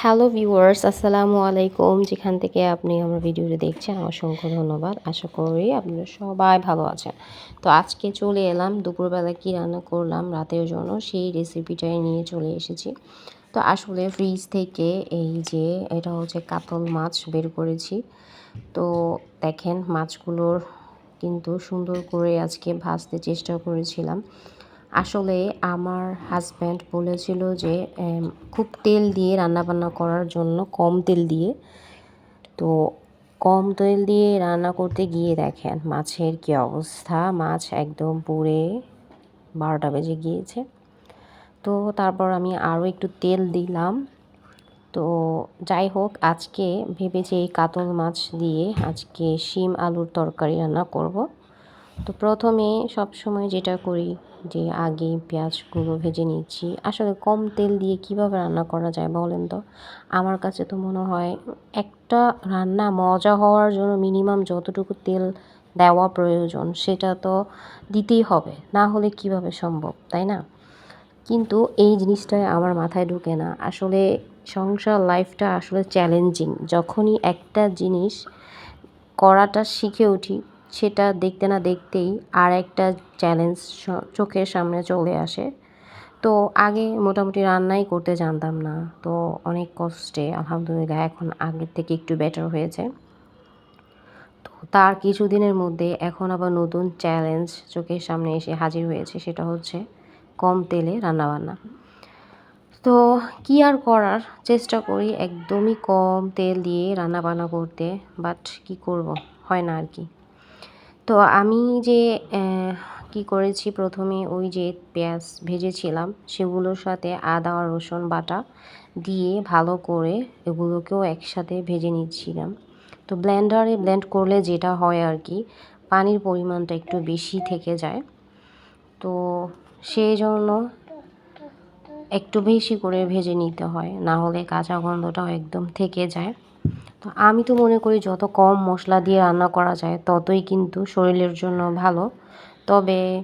Hello viewers আসসালামু আলাইকুম। যেখান থেকে আপনি আমার ভিডিওটি দেখছেন, অসংখ্য ধন্যবাদ। আশা করি আপনারা সবাই ভালো আছেন। তো আজকে চলে এলাম, দুপুরবেলা কী রান্না করলাম রাতের জন্য, সেই রেসিপিটাই নিয়ে চলে এসেছি। তো আসলে ফ্রিজ থেকে এই যে, এটা হচ্ছে কাতল মাছ বের করেছি। তো দেখেন মাছগুলোর কিন্তু সুন্দর করে আজকে ভাজতে চেষ্টা করেছিলাম। আসলে আমার হাজব্যান্ড বলেছিল যে খুব তেল দিয়ে রান্নাবান্না করার জন্য কম তেল দিয়ে। তো কম তেল দিয়ে রান্না করতে গিয়ে দেখেন মাছের কি অবস্থা। মাছ একদম পুড়ে বারোটা বেজে গিয়েছে। তো তারপর আমি আরও একটু তেল দিলাম। তো যাই হোক, আজকে ভেবেছি এই কাতল মাছ দিয়ে আজকে শিম আলুর তরকারি রান্না করব। তো প্রথমে সব সময় যেটা করি যে আগে পেঁয়াজগুলো ভেজে নিচ্ছি আসলে কম তেল দিয়ে কীভাবে রান্না করা যায় বলেন তো? আমার কাছে তো মনে হয় একটা রান্না মজা হওয়ার জন্য মিনিমাম যতটুকু তেল দেওয়া প্রয়োজন সেটা তো দিতেই হবে। না হলে কীভাবে সম্ভব, তাই না? কিন্তু এই জিনিসটাই আমার মাথায় ঢুকে না। আসলে সংসার লাইফটা আসলে চ্যালেঞ্জিং যখনই একটা জিনিস করাটা শিখে উঠি সেটা দেখতে না দেখতেই আর একটা চ্যালেঞ্জ চোখের সামনে চলে আসে। তো আগে মোটামুটি রান্নাই করতে জানতাম না। তো অনেক কষ্টে, আলহামদুলিল্লাহ, এখন আগের থেকে একটু বেটার হয়েছে। তো তার কিছুদিনের মধ্যে এখন আবার নতুন চ্যালেঞ্জ চোখের সামনে এসে হাজির হয়েছে, সেটা হচ্ছে কম তেলে রান্নাবান্না। তো কী আর করার? চেষ্টা করি একদমই কম তেল দিয়ে রান্নাবান্না করতে বাট কি করব? হয় না আর কি। তো আমি যে কি করেছি প্রথমে ওই যে পেঁয়াজ ভেজেছিলাম, সেগুলোর সাথে আদা, রসুন বাটা দিয়ে ভালো করে এগুলোকেও একসাথে ভেজে নিচ্ছিলাম। তো ব্লেন্ডারে, ব্লেন্ড করলে যেটা হয় আর কি, পানির পরিমাণটা একটু বেশি থেকে যায়। তো সেই জন্য একটু বেশি করে ভেজে নিতে হয়, না হলে কাঁচা গন্ধটাও একদম থেকে যায়। তো আমি তো মনে করি যত কম মশলা দিয়ে রান্না করা যায়, ততই কিন্তু শরীরের জন্য ভালো। তবে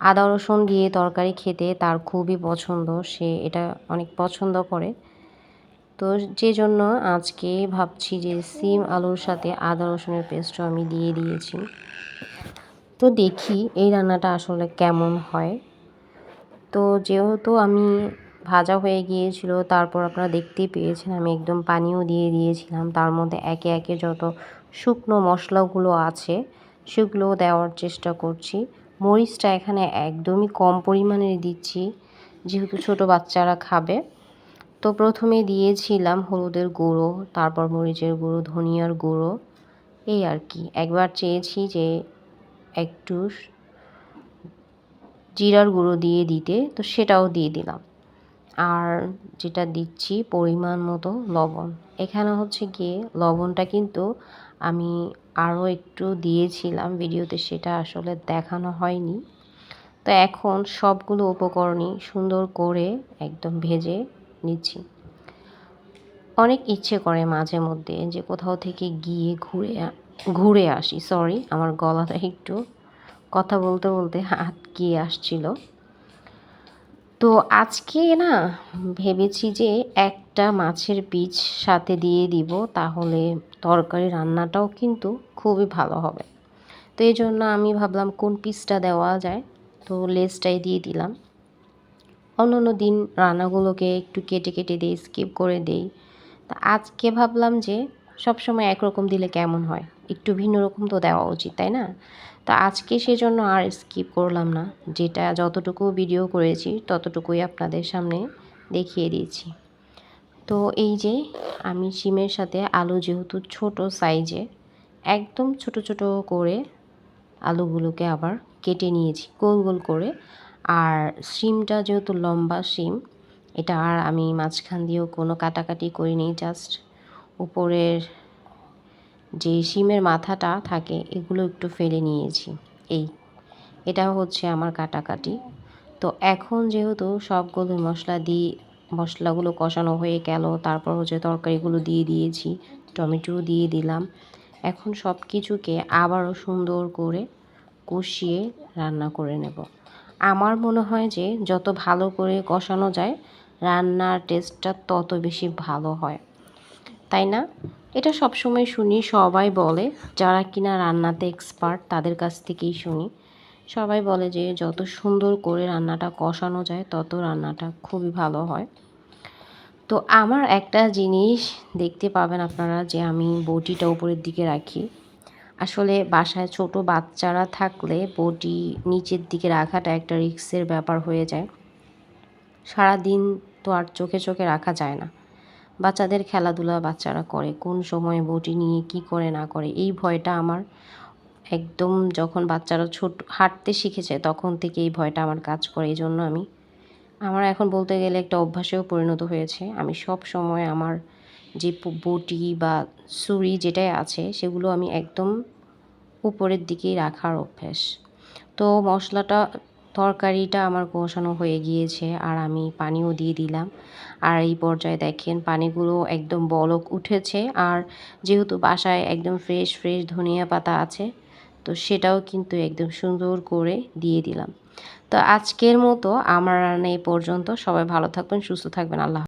আদা, রসুন দিয়ে তরকারি খেতে তার খুবই পছন্দ, সে এটা অনেক পছন্দ করে। তো যে জন্য আজকে ভাবছি যে সিম আলুর সাথে আদা, রসুনের পেস্টও আমি দিয়ে দিয়েছি। তো দেখি এই রান্নাটা আসলে কেমন হয়। তো যেহেতু আমি ভাজা হয়ে গিয়েছিল, তারপর আপনারা দেখতেই পেয়েছেন আমি একদম পানিও দিয়ে দিয়েছিলাম। তার মধ্যে একে একে যত শুকনো মশলাগুলো আছে সেগুলো দেওয়ার চেষ্টা করছি। মরিচটা এখানে একদমই কম পরিমাণে দিচ্ছি, যেহেতু ছোট বাচ্চারা খাবে। তো প্রথমে দিয়েছিলাম হলুদের গুঁড়ো, তারপর মরিচের গুঁড়ো, ধনিয়ার গুঁড়ো, এই আর কি। একবার চেয়েছি যে একটু জিরার গুঁড়ো দিয়ে দিতে, তো সেটাও দিয়ে দিলাম। আর যেটা দিচ্ছি পরিমাণ মতো লবণ। এখানে হচ্ছে গিয়ে লবণটা কিন্তু আমি আরও একটু দিয়েছিলাম ভিডিওতে, সেটা আসলে দেখানো হয়নি। তো এখন সবগুলো উপকরণই সুন্দর করে একদম ভেজে নিচ্ছি। অনেক ইচ্ছে করে মাঝে মধ্যে যে কোথাও থেকে গিয়ে ঘুরে ঘুরে আসি, সরি, আমার গলাটা একটু কথা বলতে বলতে আটকিয়ে আসছিল। তো আজকে না ভেবেছি যে একটা মাছের পিচ সাথে দিয়ে দিব, তাহলে তরকারি রান্নাটাও কিন্তু খুবই ভালো হবে। তো এই জন্য আমি ভাবলাম কোন পিসটা দেওয়া যায়, তো লেসটাই দিয়ে দিলাম। অন্য অন্য দিন রান্নাগুলোকে একটু কেটে কেটে দিই স্কিপ করে দেই। তা আজকে ভাবলাম যে সবসময় একরকম দিলে কেমন হয়? একটু ভিন্ন রকম তো দেওয়া উচিত, তাই না? তো আজকে সেজন্য আর স্কিপ করলাম না। যেটা যতটুকু ভিডিও করেছি, ততটুকুই আপনাদের সামনে দেখিয়ে দিয়েছি। তো এই যে, আমি শিমের সাথে আলু যেহেতু ছোট সাইজে একদম ছোট ছোট করে আলুগুলোকে আবার কেটে নিয়েছি, গোল গোল করে। আর শিমটা যেহেতু লম্বা শিম এটা আর আমি মাঝখান দিয়েও কোনো কাটাকাটি করিনি জাস্ট উপরের যে শিমের মাথাটা থাকে, এগুলো একটু ফেলে নিয়েছি। এই, এটা হচ্ছে আমার কাটাকাটি। তো এখন যেহেতু সবগুলো মশলা দিয়ে মশলাগুলো কষানো হয়ে গেল, তারপর হচ্ছে তরকারিগুলো দিয়ে দিয়েছি টমেটো দিয়ে দিলাম। এখন সব কিছুকে আবারও সুন্দর করে কষিয়ে রান্না করে নেব। আমার মনে হয় যে যত ভালো করে কষানো যায়, রান্নার টেস্টটা তত বেশি ভালো হয়। তাই না? এটা সবসময় শুনি, সবাই বলে। যারা কিনা রান্নাতে এক্সপার্ট তাদের কাছ থেকেই শুনি। সবাই বলে যে, যত সুন্দর করে রান্নাটা কষানো যায়, তত রান্নাটা খুবই ভালো হয়। তো আমার একটা জিনিস দেখতে পাবেন আপনারা যে, আমি বটিটা উপরের দিকে রাখি। আসলে বাসায় ছোট বাচ্চারা থাকলে বটি নিচের দিকে রাখাটা একটা রিক্সের ব্যাপার হয়ে যায়। সারা দিন তো আর চোখে চোখে রাখা যায় না। বাচ্চাদের খেলাধুলা বাচ্চারা করে, কোন সময় বটি নিয়ে কি করে না করে, এই ভয়টা আমার একদম যখন বাচ্চারা ছোট, হাঁটতে শিখেছে তখন থেকে এই ভয়টা আমার কাজ করে এই জন্য আমি, আমার এখন বলতে গেলে একটা অভ্যাসেও পরিণত হয়েছে। আমি সব সময় আমার যে বটি বা ছুরি যেটাই আছে সেগুলো আমি একদম উপরের দিকেই রাখার অভ্যাস। তো মশলাটা তরকারিটা আমার কষানো হয়ে গিয়েছে আর আমি পানিও দিয়ে দিলাম। আর এই পর্যায়ে দেখেন পানিগুলো একদম বলক উঠেছে আর যেহেতু বাসায় একদম ফ্রেশ ফ্রেশ ধনিয়া পাতা আছে, তো সেটাও কিন্তু একদম সুন্দর করে দিয়ে দিলাম। তো আজকের মতো আমার রান্না এই পর্যন্ত। সবাই ভালো থাকবেন, সুস্থ থাকবেন। আল্লাহ